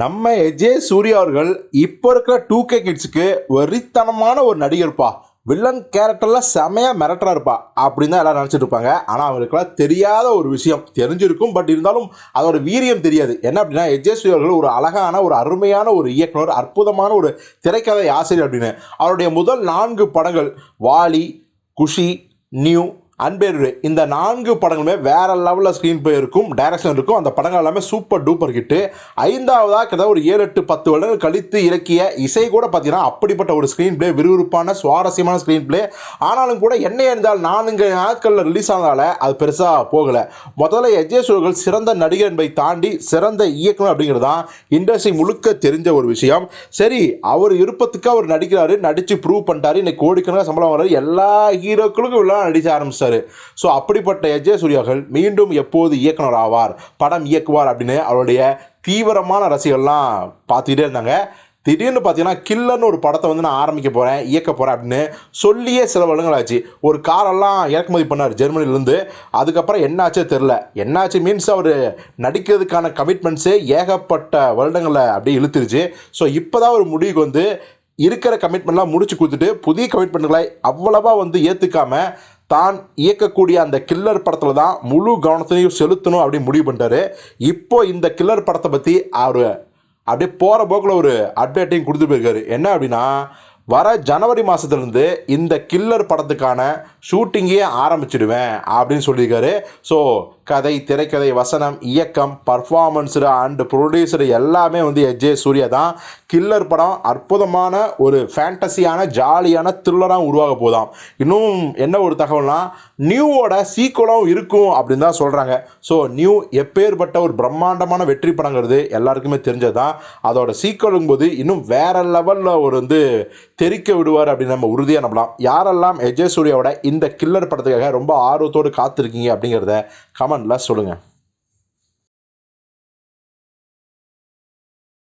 நம்ம எஜே சூர்யா அவர்கள் இப்போ இருக்கிற டூ கே கிட்ஸுக்கு வெறித்தனமான ஒரு நடிகர்ப்பா வில்லன் கேரக்டரில் செமையாக மிரட்டராக இருப்பா. அப்படின்னு தான் எல்லோரும் நினச்சிட்டு இருப்பாங்க. ஆனால் அவருக்கெல்லாம் தெரியாத ஒரு விஷயம். தெரிஞ்சிருக்கும் பட் இருந்தாலும் அதோட வீரியம் தெரியாது. என்ன அப்படின்னா எஜே சூர்யா அவர்கள் ஒரு அழகான ஒரு அருமையான ஒரு இயக்குனர் அற்புதமான ஒரு திரைக்கதை ஆசிரியர் அப்படின்னு. அவருடைய முதல் நான்கு படங்கள் வாலி குஷி நியூ அன்பேரு இந்த நான்கு படங்களுமே வேற லெவலில் ஸ்க்ரீன் பிளே இருக்கும் டைரக்ஷன் இருக்கும். அந்த படங்கள் எல்லாமே சூப்பர் டூப்பர் ஹிட்டு ஐந்தாவதாக கிட்ட ஒரு ஏழு எட்டு பத்து வருடங்கள் கழித்து இறக்கிய இசை கூட பார்த்தீங்கன்னா அப்படிப்பட்ட ஒரு ஸ்க்ரீன் பிளே விறுவிறுப்பான சுவாரஸ்யமான ஸ்க்ரீன் பிளே ஆனாலும் கூட என்ன இருந்தால் நான்கு நாட்களில் ரிலீஸ் ஆனதால அது பெருசாக போகலை. முதல்ல எஜே சுழல்கள் சிறந்த நடிகர் என்பதை தாண்டி சிறந்த இயக்குனர் அப்படிங்கிறது தான் இண்டஸ்ட்ரி முழுக்க தெரிஞ்ச ஒரு விஷயம். சரி அவர் விருப்பத்துக்கு அவர் நடிக்கிறாரு நடித்து ப்ரூவ் பண்ணிட்டாரு. இன்னைக்கு கோடிக்கணக்காக சம்பளம் வர்றாரு எல்லா ஹீரோக்களுக்கும் இவ்வளோ ஆரம்பிச்சார். ஆரம்பிச்சிட்டாரு ஸோ அப்படிப்பட்ட அஜய் சூர்யாக்கள் மீண்டும் எப்போது இயக்குனர் ஆவார் படம் இயக்குவார் அப்படின்னு அவருடைய தீவிரமான ரசிகர்கள்லாம் பார்த்துக்கிட்டே இருந்தாங்க. திடீர்னு பார்த்தீங்கன்னா கில்லர்னு ஒரு படத்தை வந்து நான் ஆரம்பிக்க போகிறேன் இயக்க போகிறேன் அப்படின்னு சொல்லியே சில வருடங்கள் ஆச்சு. ஒரு காரெல்லாம் இறக்குமதி பண்ணார் ஜெர்மனிலேருந்து அதுக்கப்புறம் என்னாச்சே தெரில என்னாச்சு மீன்ஸ் அவர் நடிக்கிறதுக்கான கமிட்மெண்ட்ஸே ஏகப்பட்ட வருடங்களில் அப்படியே இழுத்துருச்சு. ஸோ இப்போ தான் ஒரு முடிவுக்கு வந்து இருக்கிற கமிட்மெண்ட்லாம் முடிச்சு கொடுத்துட்டு புதிய கமிட்மெண்ட்களை அவ்வளவா வந்து ஏற்றுக்காமல் தான் இயக்கக்கூடிய அந்த கில்லர் படத்தில் தான் முழு கவனத்தையும் செலுத்தணும் அப்படின்னு முடிவு பண்ணிட்டாரு. இப்போ இந்த கில்லர் படத்தை பற்றி அவர் அப்படியே போகிற போக்கில் ஒரு அப்டேட்டையும் கொடுத்து போயிருக்காரு. என்ன அப்படின்னா வர ஜனவரி மாதத்துலேருந்து இந்த கில்லர் படத்துக்கான ஷூட்டிங்கே ஆரம்பிச்சிடுவேன் அப்படின்னு சொல்லியிருக்காரு. ஸோ கதை திரைக்கதை வசனம் இயக்கம் பர்ஃபார்மன்ஸு அண்டு ப்ரொடியூசர் எல்லாமே வந்து எஜே சூர்யா தான். கில்லர் படம் அற்புதமான ஒரு ஃபேண்டசியான ஜாலியான த்ரில்லராக உருவாக போதாம். இன்னும் என்ன ஒரு தகவல்னா நியூவோட சீக்குவலாகவும் இருக்கும் அப்படின்னு தான் சொல்கிறாங்க ஸோ நியூ எப்பேற்பட்ட ஒரு பிரம்மாண்டமான வெற்றி படங்கிறது எல்லாருக்குமே தெரிஞ்சது தான் அதோட சீக்குவலுங்கும் போது இன்னும் வேறு லெவலில் ஒரு வந்து தெரிக்க விடுவார் அப்படின்னு நம்ம உறுதியாக நம்பலாம். யாரெல்லாம் எஜே சூர்யாவோட இந்த கில்லர் படத்துக்காக ரொம்ப ஆர்வத்தோடு காத்திருக்கீங்க அப்படிங்கிறத கமல் கமெண்டில் சொல்லுங்கள்